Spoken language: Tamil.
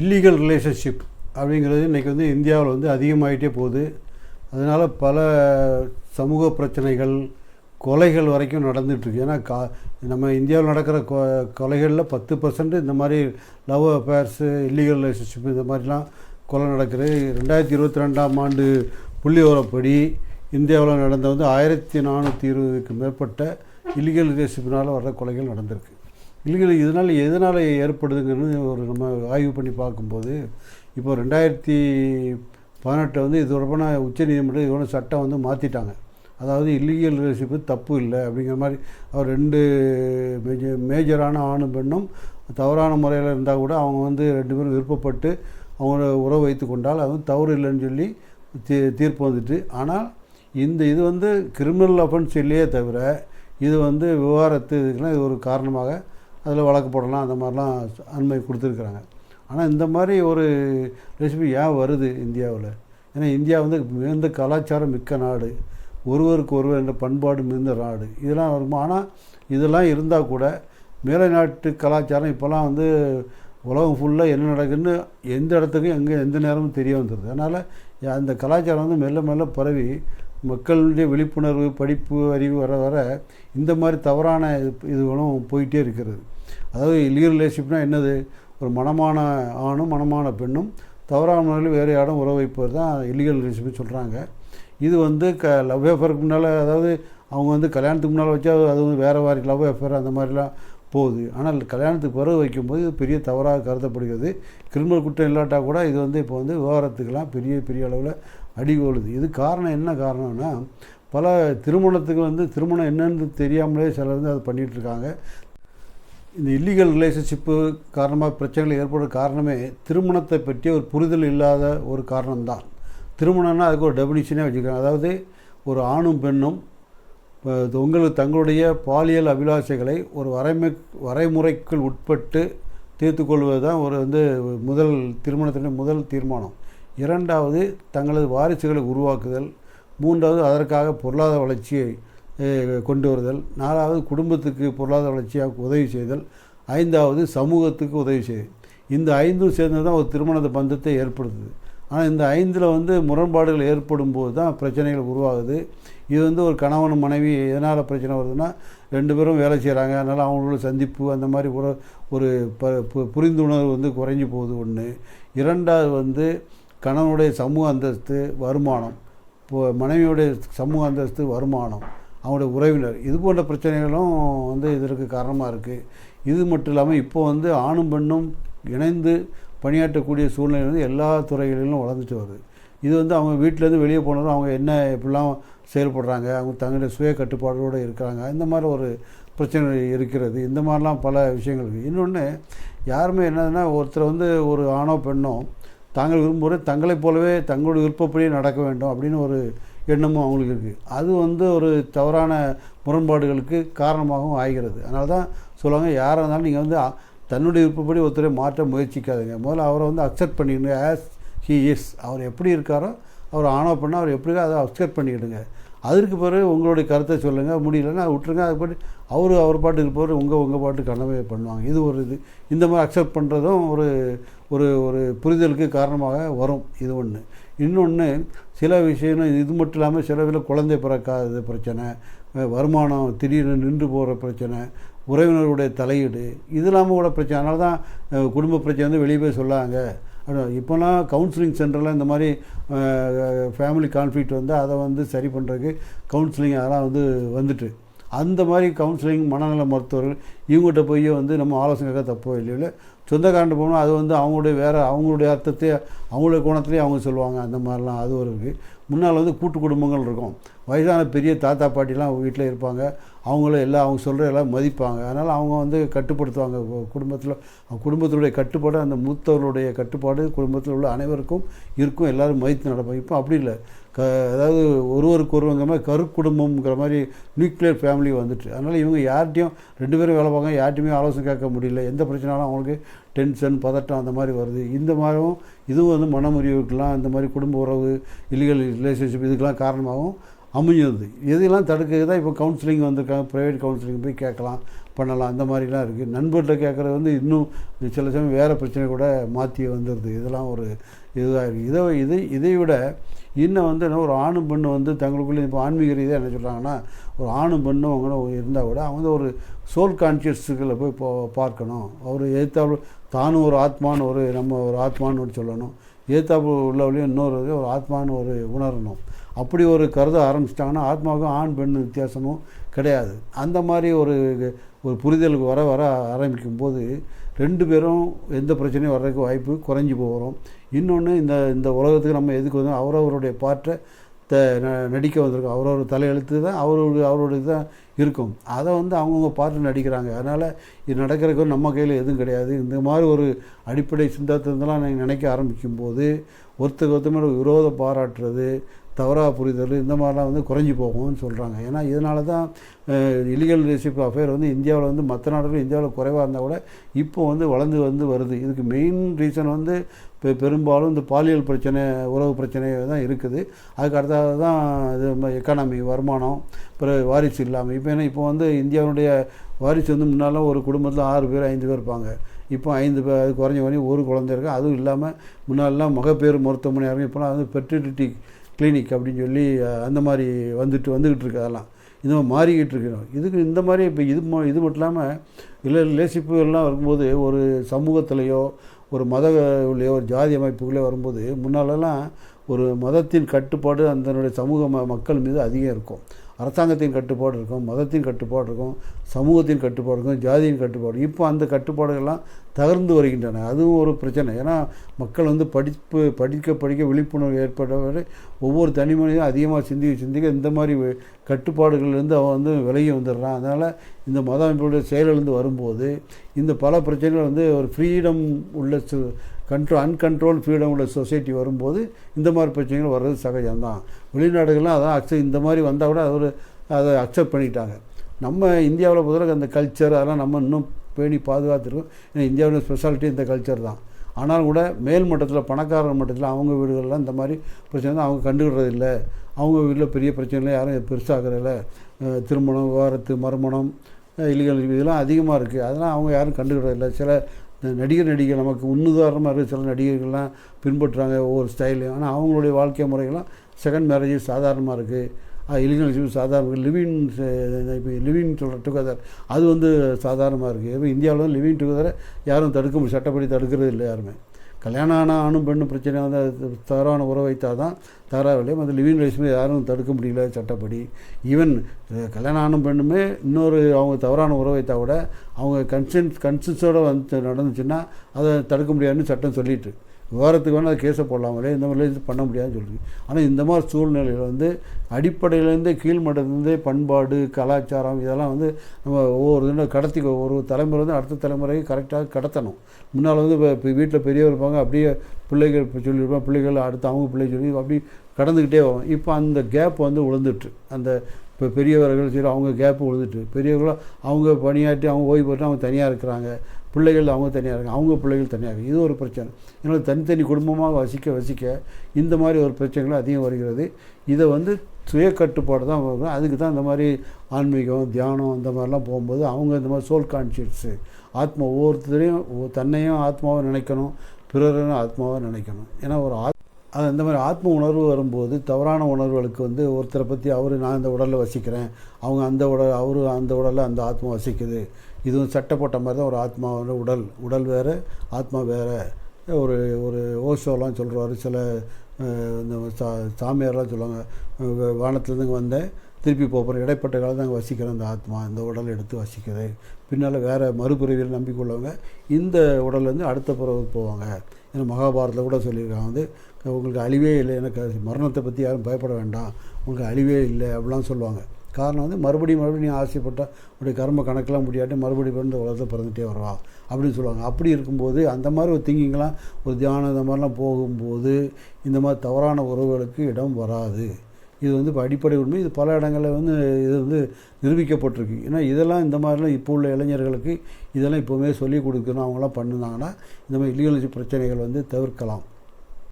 இல்லீகல் ரிலேஷன்ஷிப் அப்படிங்கிறது இன்றைக்கி வந்து இந்தியாவில் வந்து அதிகமாகிட்டே போகுது. அதனால் பல சமூக பிரச்சனைகள் கொலைகள் வரைக்கும் நடந்துகிட்ருக்கு ஏன்னா கா நம்ம இந்தியாவில் நடக்கிற கொ கொலைகளில் பத்து பர்சன்ட் இந்த மாதிரி லவ் அஃபேர்ஸு இல்லீகல் ரிலேஷன்ஷிப் இந்த மாதிரிலாம் கொலை நடக்குது. ரெண்டாயிரத்தி இருபத்தி ரெண்டாம் ஆண்டு புள்ளி இந்தியாவில் நடந்த வந்து ஆயிரத்தி நானூற்றி இருபதுக்கு மேற்பட்ட இல்லீகல் ரிலேஷன்ஷிப்னால் வர்ற கொலைகள் நடந்திருக்கு. இல்லீகல் இதனால் எதனால் ஏற்படுதுங்கிறது ஒரு நம்ம ஆய்வு பண்ணி பார்க்கும்போது இப்போ ரெண்டாயிரத்தி பதினெட்டை வந்து இது தொடர்பான உச்சநீதிமன்றம் இதோட சட்டம் வந்து மாற்றிட்டாங்க அதாவது இல்லீகல் ரிலேஷன்ஷிப்பு தப்பு இல்லை அப்படிங்கிற மாதிரி அவர் ரெண்டு மேஜர் மேஜரான ஆணும் பெண்ணும் தவறான முறையில் இருந்தால் கூட அவங்க வந்து ரெண்டு பேரும் விருப்பப்பட்டு அவங்கள உறவு வைத்து கொண்டால் அது வந்து தவறு இல்லைன்னு சொல்லி தீ தீர்ப்பு வந்துட்டு. ஆனால் இந்த இது வந்து கிரிமினல் அஃபென்ஸ் இல்லையே தவிர இது வந்து விவகாரத்து இதுக்கெல்லாம் இது ஒரு காரணமாக அதில் வழக்கு போடலாம் அந்த மாதிரிலாம் அனுமதி கொடுத்துருக்குறாங்க. ஆனால் இந்த மாதிரி ஒரு ரெசிபி ஏன் வருது இந்தியாவில்? ஏன்னா இந்தியா வந்து மிகுந்த கலாச்சாரம் மிக்க நாடு. ஒருவருக்கு ஒருவர் என்ற பண்பாடு மிகுந்த நாடு. இதெல்லாம் வருமா? ஆனால் இதெல்லாம் இருந்தால் கூட மேலை நாட்டு கலாச்சாரம் இப்போல்லாம் வந்து உலகம் ஃபுல்லாக என்ன நடக்குதுன்னு எந்த இடத்துக்கும் எங்கே எந்த நேரமும் தெரிய வந்துடுது அதனால் அந்த கலாச்சாரம் வந்து மெல்ல மெல்ல பரவி மக்களுடைய விழிப்புணர்வு படிப்பு அறிவு வர வர இந்த மாதிரி தவறான இது இதுகளும் போயிட்டே இருக்கிறது. அதாவது இல்லீகல் ரிலேஷன்ஷிப்னால் என்னது? ஒரு மனமான ஆணும் மனமான பெண்ணும் தவறான முறையில் வேறு யாரும் உறவு வைப்பவர் தான் இல்லீகல் ரிலேஷன்ஷிப் சொல்கிறாங்க இது வந்து க லவ் எஃபருக்கு முன்னால் அதாவது அவங்க வந்து கல்யாணத்துக்கு முன்னால் வச்சா அது வந்து வேறு மாதிரி லவ் அஃபேர் அந்த மாதிரிலாம் போகுது. ஆனால் கல்யாணத்துக்கு பிறகு வைக்கும்போது இது பெரிய தவறாக கருதப்படுகிறது. கிரிமினல் குற்றம் இல்லாட்டா கூட இது வந்து இப்போ வந்து விவகாரத்துக்கெல்லாம் பெரிய பெரிய அளவில் அடிகோளுது இது காரணம் என்ன காரணம்னா பல திருமணத்துக்கு வந்து திருமணம் என்னன்னு தெரியாமலே சிலர் வந்து அதை பண்ணிகிட்ருக்காங்க. இந்த இல்லீகல் ரிலேஷன்ஷிப்பு காரணமாக பிரச்சனைகள் ஏற்படுற காரணமே திருமணத்தை பற்றி ஒரு புரிதல் இல்லாத ஒரு காரணம்தான். திருமணம்னா அதுக்கு ஒரு டெபினிஷனே வச்சுருக்காங்க அதாவது ஒரு ஆணும் பெண்ணும் உங்களுக்கு தங்களுடைய பாலியல் அபிலாஷைகளை ஒரு வரைமை வரைமுறைக்குள் உட்பட்டு தீர்த்து கொள்வது தான் ஒரு வந்து முதல் திருமணத்தினுடைய முதல் தீர்மானம். இரண்டாவது தங்களது வாரிசுகளை உருவாக்குதல் மூன்றாவது அதற்காக பொருளாதார வளர்ச்சியை கொண்டு வருதல் நாலாவது குடும்பத்துக்கு பொருளாதார வளர்ச்சியாக உதவி செய்தல் ஐந்தாவது சமூகத்துக்கு உதவி செய்தல். இந்த ஐந்தும் சேர்ந்து தான் ஒரு திருமண பந்தத்தை ஏற்படுத்துது. ஆனால் இந்த ஐந்தில் வந்து முரண்பாடுகள் ஏற்படும் போது தான் பிரச்சனைகள் உருவாகுது. இது வந்து ஒரு கணவன் மனைவி எதனால் பிரச்சனை வருதுன்னா ரெண்டு பேரும் வேலை செய்கிறாங்க அதனால் அவங்களோட சந்திப்பு அந்த மாதிரி ஒரு ஒரு ப புரிந்துணர்வு வந்து குறைஞ்சி போகுது ஒன்று இரண்டாவது வந்து கணவனுடைய சமூக அந்தஸ்து வருமானம் மனைவியுடைய சமூக அந்தஸ்து வருமானம் அவங்களுடைய உறவினர் இது போன்ற பிரச்சனைகளும் வந்து இதற்கு காரணமாக இருக்குது இது மட்டும் இல்லாமல் இப்போ வந்து ஆணும் பெண்ணும் இணைந்து பணியாற்றக்கூடிய சூழ்நிலை வந்து எல்லா துறைகளிலும் வளர்ந்துட்டு வருது. இது வந்து அவங்க வீட்டிலேருந்து வெளியே போனதும் அவங்க என்ன எப்படிலாம் செயல்படுறாங்க அவங்க தங்களுடைய சுய கட்டுப்பாடோடு இருக்கிறாங்க இந்த மாதிரி ஒரு பிரச்சனை இருக்கிறது இந்த மாதிரிலாம் பல விஷயங்கள் இருக்குது இன்னொன்று யாருமே என்னதுன்னா ஒருத்தர் வந்து ஒரு ஆணோ பெண்ணோ தாங்கள் விரும்புகிற தங்களைப் போலவே தங்களுடைய விருப்பப்படியே நடக்க வேண்டும் அப்படின்னு ஒரு எண்ணமும் அவங்களுக்கு இருக்குது அது வந்து ஒரு தவறான முரண்பாடுகளுக்கு காரணமாகவும் ஆகிறது. அதனால தான் சொல்லுவாங்க யாராக இருந்தாலும் நீங்கள் வந்து தன்னுடைய விருப்பப்படி ஒருத்தரை மாற்ற முயற்சிக்காதுங்க. முதல்ல அவரை வந்து அக்செப்ட் பண்ணிடுங்க. As he is. அவர் எப்படி இருக்காரோ அவர் ஆனோ பண்ணால் அவர் எப்படி அதை அக்செப்ட் பண்ணிக்கிடுங்க அதற்கு பிறகு உங்களுடைய கருத்தை சொல்லுங்கள் முடியலன்னா விட்டுருங்க. அது பாட்டு அவர் அவர் பாட்டு இருப்பவர் உங்கள் உங்கள் பாட்டு கனவே பண்ணுவாங்க. இது ஒரு இது. இந்த மாதிரி அக்செப்ட் பண்ணுறதும் ஒரு ஒரு ஒரு புரிதலுக்கு காரணமாக வரும். இது ஒன்று இன்னொன்று சில விஷயம் இது மட்டும் இல்லாமல் சில இதில் குழந்தை பிறக்காத பிரச்சனை வருமானம் திடீர்னு நின்று போகிற பிரச்சனை உறவினருடைய தலையீடு இது இல்லாமல் கூட பிரச்சனை. அதனால தான் குடும்ப பிரச்சனை வந்து வெளியே போய் சொல்லாங்க. இப்போலாம் கவுன்சிலிங் சென்டரில் இந்த மாதிரி ஃபேமிலி கான்ஃப்ளிக்ட் வந்து அதை வந்து சரி பண்ணுறதுக்கு கவுன்சிலிங் அதெல்லாம் வந்து வந்துட்டு. அந்த மாதிரி கவுன்சிலிங் மனநல மருத்துவர்கள் இவங்ககிட்ட போய் வந்து நம்ம ஆலோசனைக்காக தப்போ இல்லையில சொந்தக்காரன் போனால் அது வந்து அவங்களுடைய வேறு அவங்களுடைய அர்த்தத்தை அவங்களுடைய குணத்துலேயே அவங்க சொல்லுவாங்க. அந்த மாதிரிலாம் அது ஒரு இருக்குது முன்னால் வந்து கூட்டு குடும்பங்கள் இருக்கும். வயதான பெரிய தாத்தா பாட்டிலாம் வீட்டில் இருப்பாங்க. அவங்கள எல்லாம் அவங்க சொல்கிற எல்லாம் மதிப்பாங்க. அதனால் அவங்க வந்து கட்டுப்படுத்துவாங்க. குடும்பத்தில் குடும்பத்தினுடைய கட்டுப்பாடு அந்த மூத்தவர்களுடைய கட்டுப்பாடு குடும்பத்தில் உள்ள அனைவருக்கும் இருக்கும். எல்லோரும் மதித்து நடப்பாங்க. இப்போ அப்படி இல்லை. க அதாவது ஒருவருக்கு ஒருவங்கிற மாதிரி கருக்குடும்பங்கிற மாதிரி நியூக்ளியர் ஃபேமிலி வந்துட்டு. அதனால் இவங்க யார்கிட்டையும் ரெண்டு பேரும் வேலை பார்க்க யார்ட்டையுமே ஆலோசனை கேட்க முடியல. எந்த பிரச்சனாலும் அவங்களுக்கு டென்ஷன் பதட்டம் அந்த மாதிரி வருது. இந்த மாதிரியும் இதுவும் வந்து மனமுறிவுக்கெலாம் இந்த மாதிரி குடும்ப உறவு இல்லீகல் ரிலேஷன்ஷிப் இதுக்கெலாம் காரணமாகவும் அமைஞ்சது இதெல்லாம் தடுக்கிறது தான் இப்போ கவுன்சிலிங் வந்திருக்காங்க. ப்ரைவேட் கவுன்சிலிங் போய் கேட்கலாம் பண்ணலாம். அந்த மாதிரிலாம் இருக்குது நண்பர்கிட்ட கேட்குறது வந்து இன்னும் சில சமயம் வேறு பிரச்சனை கூட மாற்றி வந்துடுது. இதெல்லாம் ஒரு இதுவாக இருக்குது இதை இதை இதை விட இன்னும் வந்து என்ன ஒரு ஆணும் பெண்ணு வந்து தங்களுக்குள்ளே இப்போ ஆன்மீக ரீதியாக என்ன சொல்கிறாங்கன்னா ஒரு ஆணும் பெண்ணும் அவங்களும் இருந்தால் கூட அவங்க ஒரு சோல் கான்சியஸுகளை போய் போ பார்க்கணும். அவர் எதிர்த்தாப்புல தானும் ஒரு ஆத்மான்னு ஒரு நம்ம ஒரு ஆத்மான்னு சொல்லணும். ஏத்தாப்பு உள்ளவளையும் இன்னொரு ஒரு ஆத்மான்னு ஒரு உணரணும். அப்படி ஒரு கருத ஆரம்பிச்சிட்டாங்கன்னா ஆத்மாவுக்கும் ஆண் பெண் வித்தியாசமும் கிடையாது. அந்த மாதிரி ஒரு ஒரு புரிதலுக்கு வர வர ஆரம்பிக்கும் போது ரெண்டு பேரும் எந்த பிரச்சனையும் வர்றதுக்கு வாய்ப்பு குறைஞ்சி போகிறோம். இன்னொன்று இந்த இந்த உலகத்துக்கு நம்ம எதுக்கு வந்து அவரவருடைய பாட்டை த ந- நடிக்க வந்திருக்கோம். அவரவர் தலையெழுத்து தான் அவரோட அவரோட தான் இருக்கும். அதை வந்து அவங்கவுங்க பாட்டு நடிக்கிறாங்க. அதனால் இது நடக்கிறதுக்கு நம்ம கையில் எதுவும் கிடையாது. இந்த மாதிரி ஒரு அடிப்படை சிந்தாந்தத்தெல்லாம் நீங்கள் நினைக்க ஆரம்பிக்கும் போது ஒருத்தருக்கு ஒருத்தர் மேலே விரோதம் பாராட்டுறது தவறாக புரிதல் இந்த மாதிரிலாம் வந்து குறைஞ்சி போகும்னு சொல்கிறாங்க ஏன்னா இதனால தான் இலிகல் ரெசிப் அஃபேர் வந்து இந்தியாவில் வந்து மற்ற நாடுகள் இந்தியாவில் குறைவாக இருந்தால் கூட இப்போ வந்து வளர்ந்து வந்து வருது. இதுக்கு மெயின் ரீசன் வந்து பெ பெரும்பாலும் இந்த பாலியல் பிரச்சனை உறவு பிரச்சனை தான் இருக்குது. அதுக்கு அடுத்தது தான் இது எக்கானமி வருமானம் பிறகு வாரிசு இல்லாமல் இப்போ ஏன்னா இப்போ வந்து இந்தியாவுடைய வாரிசு வந்து முன்னால் ஒரு குடும்பத்தில் ஆறு பேர் ஐந்து பேர் இருப்பாங்க. இப்போ ஐந்து பேர் அது குறைஞ்ச குறைஞ்ச ஒரு குழந்தை இருக்குது அதுவும் இல்லாமல் முன்னாலெலாம் மகப்பேறு மருத்துவமனை இருக்கும் இப்போலாம் வந்து பெர்டிலிட்டி கிளினிக் அப்படின்னு சொல்லி அந்த மாதிரி வந்துட்டு வந்துக்கிட்டு இருக்கு அதெல்லாம். இந்த மாதிரி மாறிக்கிட்டு இருக்கிறோம் இதுக்கு இந்த மாதிரி இப்போ இது ம- இது மட்டும் இல்லாமல் இல்லை ரிலேஷிப்புகள்லாம் வரும்போது ஒரு சமூகத்திலேயோ ஒரு மத உள்ளேயோ ஒரு ஜாதி அமைப்புகளே வரும்போது முன்னாலெல்லாம் ஒரு மதத்தின் கட்டுப்பாடு அதனுடைய சமூக மக்கள் மீது அதிகம் இருக்கும். அரசாங்கத்தின் கட்டுப்பாடு இருக்கும் மதத்தின் கட்டுப்பாடு இருக்கும் சமூகத்தின் கட்டுப்பாடு இருக்கும் ஜாதியின் கட்டுப்பாடு இப்போ அந்த கட்டுப்பாடுகள்லாம் தகர்ந்து வருகின்றன. அதுவும் ஒரு பிரச்சனை. ஏன்னா மக்கள் வந்து படிப்பு படிக்க படிக்க விழிப்புணர்வு ஏற்பட ஒவ்வொரு தனி மனிதனும் அதிகமாக சிந்திக்க சிந்திக்க இந்த மாதிரி கட்டுப்பாடுகள்லேருந்து அவன் வந்து விலகி வந்துடுறான். அதனால் இந்த மத அமைப்புடைய செயலிலிருந்து வரும்போது இந்த பல பிரச்சனைகள் வந்து ஒரு ஃப்ரீடம் உள்ள கண்ட்ரோ அன்கண்ட்ரோல் ஃப்ரீடம் உள்ள சொசைட்டி வரும்போது இந்த மாதிரி பிரச்சனைகள் வர்றது சகஜம்தான். வெளிநாடுகள்லாம் அதான் அக்செப்ட் இந்த மாதிரி வந்தால் கூட அது ஒரு அதை அக்செப்ட் பண்ணிட்டாங்க. நம்ம இந்தியாவில் பொறுத்தவரைக்கும் அந்த கல்ச்சர் அதெல்லாம் நம்ம இன்னும் பேணி பாதுகாத்துருக்கோம். ஏன்னா இந்தியாவில் ஸ்பெஷாலிட்டி இந்த கல்ச்சர் தான். ஆனாலும் கூட மேல் மட்டத்தில் பணக்காரர் மட்டத்தில் அவங்க வீடுகள்லாம் இந்த மாதிரி பிரச்சனை தான். அவங்க கண்டுக்கிடுறதில்ல அவங்க வீட்டில் பெரிய பிரச்சனைலாம் யாரும் பெருசாகிறதில்ல திருமணம் விவாகரத்து மறுமணம் இல்லீகல் இதெல்லாம் அதிகமாக இருக்குது அதெல்லாம் அவங்க யாரும் கண்டுக்கிடுறது சில நடிகர் நடிகை நமக்கு முன்னுதாரணமாக இருக்குது சில நடிகர்கள்லாம் பின்பற்றுறாங்க ஒவ்வொரு ஸ்டைலையும் ஆனால் அவங்களுடைய வாழ்க்கை முறைகள்லாம் செகண்ட் மேரேஜ் சாதாரணமாக இருக்குது இலிகல் சாதாரண லிவிங் இப்போ லிவிங் சொல்கிற டுகெதர் அது வந்து சாதாரணமாக இருக்குது இப்போ இந்தியாவில் லிவிங் டுகெதரை யாரும் தடுக்க முடியும் சட்டப்படி தடுக்கிறது இல்லை யாருமே. கல்யாணம் ஆனால் ஆணும் பெண்ணும் பிரச்சனை வந்து அது தவறான உறவு வைத்தால் தான் தவறாக இல்லையா அந்த லிவிங் ரிலேஷன் யாரும் தடுக்க முடியல சட்டப்படி. ஈவன் கல்யாணம் ஆணும் பெண்ணுமே இன்னொரு அவங்க தவறான உறவு வைத்தா கூட அவங்க கன்சென்ட் கன்சென்ஸோடு வந்து நடந்துச்சுன்னா அதை தடுக்க முடியாதுன்னு சட்டம் சொல்லிட்டு. விவாதத்துக்கு வேணால் அது கேஸை போடலாமலே இந்த மாதிரிலாம் இது பண்ண முடியாதுன்னு சொல்லுது. ஆனால் இந்த மாதிரி சூழ்நிலையில் வந்து அடிப்படையிலேருந்தே கீழ்மட்டத்துலேருந்தே பண்பாடு கலாச்சாரம் இதெல்லாம் வந்து நம்ம ஒவ்வொரு தினம் கடத்தி ஒரு தலைமுறை வந்து அடுத்த தலைமுறைக்கு கரெக்டாக கடத்தணும். முன்னால் வந்து இப்போ வீட்டில் பெரியவர் இருப்பாங்க அப்படியே பிள்ளைகள் சொல்லியிருப்பாங்க பிள்ளைகள் அடுத்து அவங்க பிள்ளை சொல்லி அப்படி கடந்துக்கிட்டே வரும். இப்போ அந்த கேப் வந்து விழுந்துட்டு அந்த இப்போ பெரியவர்கள் சரி அவங்க கேப்பு விழுந்துட்டு பெரியவர்களும் அவங்க பணியாற்றி அவங்க ஓய்வு போட்டு அவங்க தனியாக இருக்கிறாங்க. பிள்ளைகள் அவங்க தனியாக இருக்காங்க. அவங்க பிள்ளைகள் தனியாக இருக்கு இது ஒரு பிரச்சனை. இதனால் தனித்தனி குடும்பமாக வசிக்க வசிக்க இந்த மாதிரி ஒரு பிரச்சனைகள் அதிகம் வருகிறது. இதை வந்து சுய கட்டுப்பாடு தான் வரும். அதுக்கு தான் இந்த மாதிரி ஆன்மீகம் தியானம் இந்த மாதிரிலாம் போகும்போது அவங்க இந்த மாதிரி சோல் கான்ஷியஸு ஆத்மா ஒவ்வொருத்தரையும் தன்னையும் ஆத்மாவை நினைக்கணும் பிறரையும் ஆத்மாவை நினைக்கணும். ஏன்னா ஒரு ஆத் அது அந்த மாதிரி ஆத்ம உணர்வு வரும்போது தவறான உணர்வுகளுக்கு வந்து ஒருத்தரை பற்றி அவர் நான் இந்த உடலில் வசிக்கிறேன். அவங்க அந்த உடல் அவர் அந்த உடலில் அந்த ஆத்மா வசிக்குது. இதுவும் சட்டப்பட்ட மாதிரி தான் ஒரு ஆத்மா உடல். உடல் வேறு ஆத்மா வேறு. ஒரு ஒரு ஓஷோலாம் சொல்கிறாரு சில இந்த சா சாமியார்லாம் சொல்லுவாங்க. வானத்துலேருந்து வந்தேன் திருப்பி போகிறேன் இடைப்பட்ட காலம் தான் வசிக்கிறேன் அந்த ஆத்மா இந்த உடல் எடுத்து வசிக்கிறது பின்னால் வேறு மறுபிறவியில் நம்பிக்கொள்ளவங்க இந்த உடல்லேருந்து அடுத்த பிறகு போவாங்க. ஏன்னா மகாபாரதத்தில் கூட சொல்லியிருக்காங்க. வந்து உங்களுக்கு அழிவே இல்லை. எனக்கு மரணத்தை பற்றி யாரும் பயப்பட வேண்டாம். உங்களுக்கு அழிவே இல்லை. அப்படிலாம் சொல்லுவாங்க. காரணம் வந்து மறுபடியும் மறுபடியும் நீ ஆசைப்பட்டால் உடைய கர்ம கணக்கெல்லாம் முடியாட்டி மறுபடியும் பிறந்த உலகத்தை பிறந்துட்டே வருவா. அப்படின்னு சொல்லுவாங்க. அப்படி இருக்கும்போது அந்த மாதிரி ஒரு திங்கிங்லாம் ஒரு தியானம் இந்த மாதிரிலாம் போகும்போது இந்த மாதிரி தவறான உறவுகளுக்கு இடம் வராது. இது வந்து இப்போ அடிப்படை உண்மை. இது பல இடங்களில் வந்து இது வந்து நிரூபிக்கப்பட்டிருக்கு. ஏன்னா இதெல்லாம் இந்த மாதிரிலாம் இப்போ உள்ள இளைஞர்களுக்கு இதெல்லாம் இப்போவுமே சொல்லிக் கொடுக்கணும். அவங்களாம் பண்ணுனாங்கன்னா இந்த மாதிரி இல்லீகல் பிரச்சனைகள் வந்து தவிர்க்கலாம்.